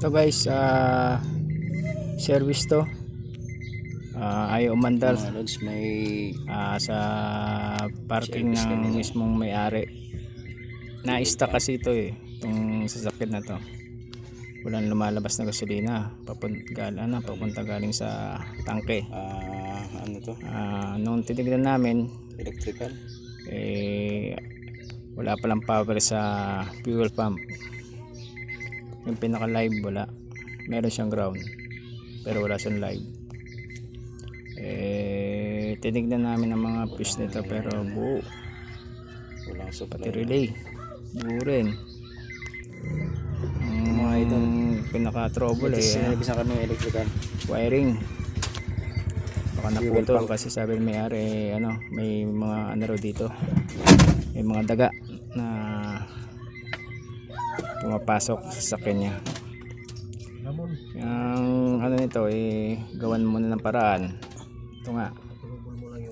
Ito guys, ah service to. Ah, ayaw umandar may ah, sa parking ng mismong may-ari. Na-stuck kasi ito eh, itong sasakyan na to. Walang lumalabas na gasolina, papunta, ano, papunta galing sa tangke. ah, ano to? Ah, nung tinignan namin, Electrical. eh, wala palang power sa fuel pump. Yung pinaka live wala. Meron siyang ground. Pero wala siyang live. Eh, tinignan namin ang mga fuse nito pero buo. Walang supply. Pati relay. Buo rin. Ang Mga idol. pinaka trouble eh. sinabis na kami electrical. wiring baka naputol kasi sabi ng may-ari eh, ano may mga ano dito may mga daga na pumapasok sa sakyan niya. Ang ano nito eh gawan muna ng paraan. Ito nga.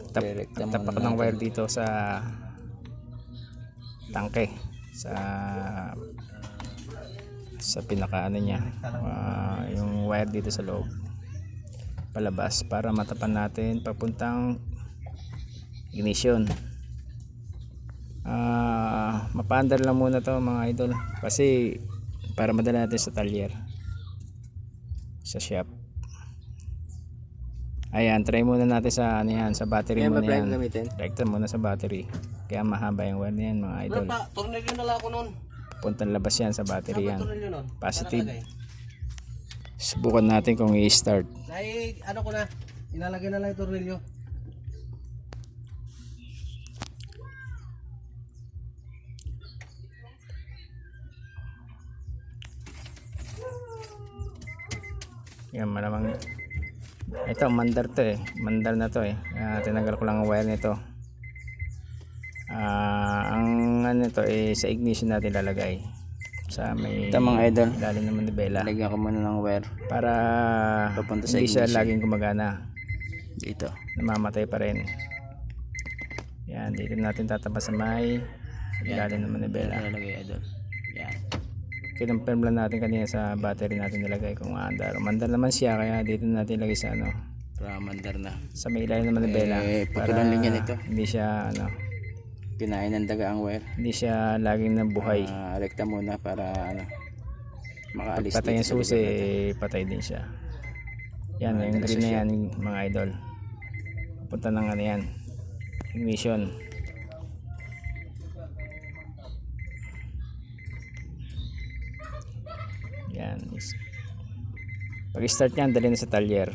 Tap, tapak ng wire dito sa tangke. Sa sa pinaka ano niya. Ah, yung wire dito sa loob. Palabas para matapan natin papuntang ignition. Ah mapaandar lang muna to mga idol. Kasi para madala natin sa talyer. Sa shop. Ayan try muna natin sa ano yan sa battery Kaya muna yan. gamitin? Rekta muna sa battery. Kaya mahaba yung wire yan mga idol. Pa, tornilyo na lang ako nun. puntang labas yan sa battery yan. positive. Subukan natin kung i-start. Ay, ano ko na. Ilalagay na lang yung tornilyo. Yan malamang ito mandar to eh. Mandar na to eh. Ah, tinanggal ko lang ang wire nito. Ah, ang ano nito eh sa ignition natin lalagay. Sa may Ito mga idol. ilalim ng manibela Lagyan ko muna ng wire para Papunta sa hindi siya laging gumagana. dito. Namamatay pa rin. Yan, dito natin tatapa sa may ilalim ng manibela. Ilalagay idol. Kinonfirm lang natin kanina sa battery natin nilagay kung maandar. Umandar naman siya kaya dito natin ilagay sa ano Para mandar na. sa may ilalim ng manibela Eh, putulan din yan ito. hindi siya ano Kinain ng daga ang wire. hindi siya laging nabuhay. Ah, rekta muna para ano makaalis Patay yung susi, eh, patay din siya. Yan, Ah, yung green na yan, mga idol. Punta ng ano yan. Ignition. Yan. Pag start niyan, dali na sa talyer.